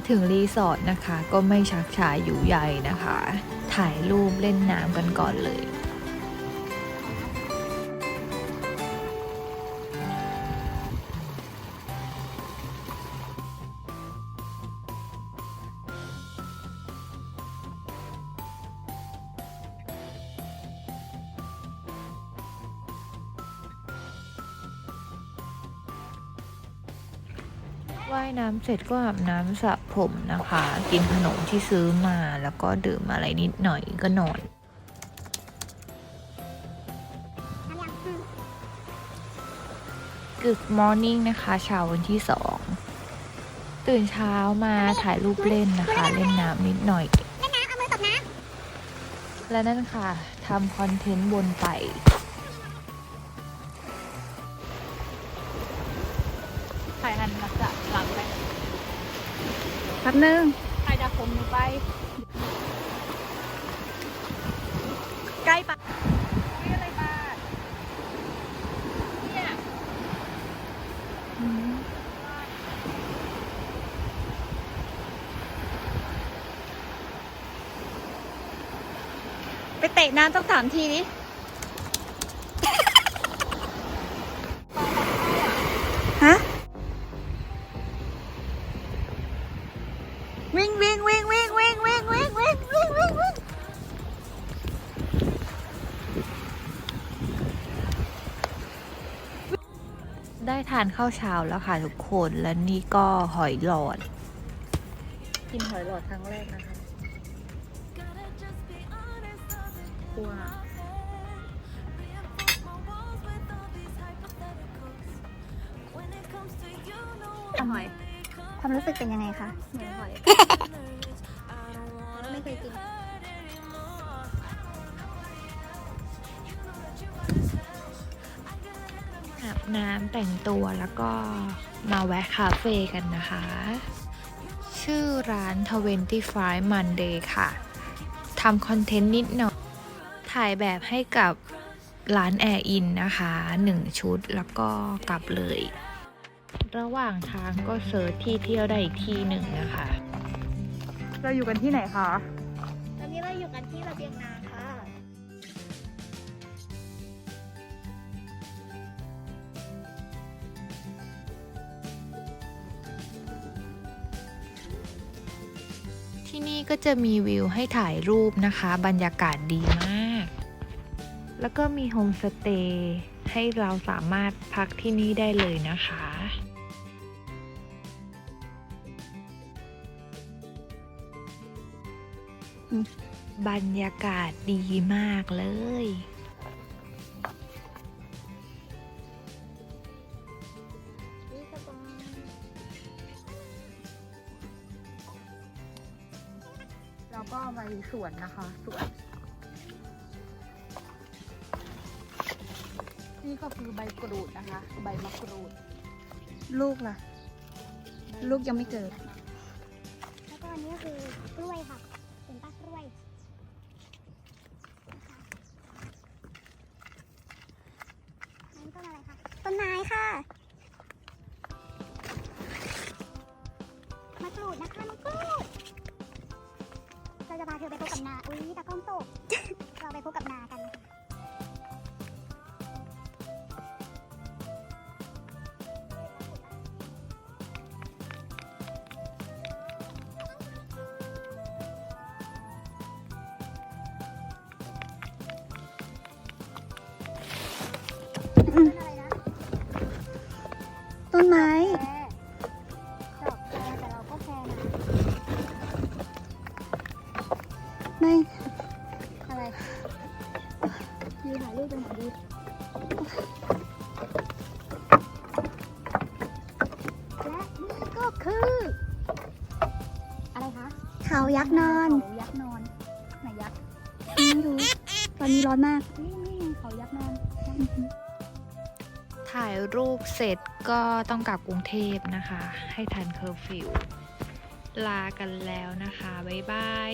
าถึงรีสอร์ทนะคะ ก็ไม่ชักช้าอยู่ใหญ่นะคะ ถ่ายรูปเล่นน้ำกันก่อนเลย ว่ายน้ำเสร็จก็อาบน้ำสระผมนะคะ กินขนมที่ซื้อมาแล้วก็ดื่มอะไรนิดหน่อยก็นอน Good morning นะคะ เช้าวันที่สองตื่นเช้ามาถ่ายรูปเล่นนะคะ เล่นน้ำนิดหน่อย เล่นน้ำเอามือตบน้และนั่นค่ะทำคอนเทนต์บนไป ป๊บนึงถ่ายจากผมหนูไป ใกล้ปะนี่อะไรบ้าเนี่ยไปเตะน้ำสักสามทีดิ ทานข้าวเช้าแล้วค่ะทุกคนและนี่ก็หอยหลอด กินหอยหลอดครั้งแรกนะคะกลัวอร่อย ความรู้สึกเป็นยังไงคะเหมือนหอยไม่เคยกิน น้ำแต่งตัวแล้วก็มาแวะคาเฟ่กันนะคะ ชื่อร้าน 25 Monday ค่ะทำคอนเทนต์นิดหน่อย ถ่ายแบบให้กับร้านแอร์อินนะคะหนึ่งชุดแล้วก็กลับเลย ระหว่างทางก็เสิร์ชที่เที่ยวได้อีกที่หนึ่งนะคะ เราอยู่กันที่ไหนคะ ตอนนี้เราอยู่กันที่ระเบียงน ที่นี่ก็จะมีวิวให้ถ่ายรูปนะคะ บรรยากาศดีมาก แล้วก็มีโฮมสเตย์ให้เราสามารถพักที่นี่ได้เลยนะคะบรรยากาศดีมากเลย เราก็ไปสวนนะคะสวนนี่ก็คือใบกรูดนะคะ ใบมะกรูด ลูกล่ะ ลูกยังไม่เกิด แล้วก็อันนี้ก็คือกล้วยค่ะ เราจะพาเธอไปพบกับนา อุ้ยตะกล้องตก เราไปพบกับนากันนะคะต้นอะไยืนถ่ายรูปเป็นหมอดีและนี่ก็คือ อะไรคะเขายักษ์นอน เขายักษ์นอนไหนยักษ์ไม่รู้ตอนนี้ร้อนมาก นี่นี่ไงเขายักษ์นอน ถ่ายรูปเสร็จก็ต้องกลับกรุงเทพนะคะ ให้ทันเคอร์ฟิว ลากันแล้วนะคะ บ๊ายบาย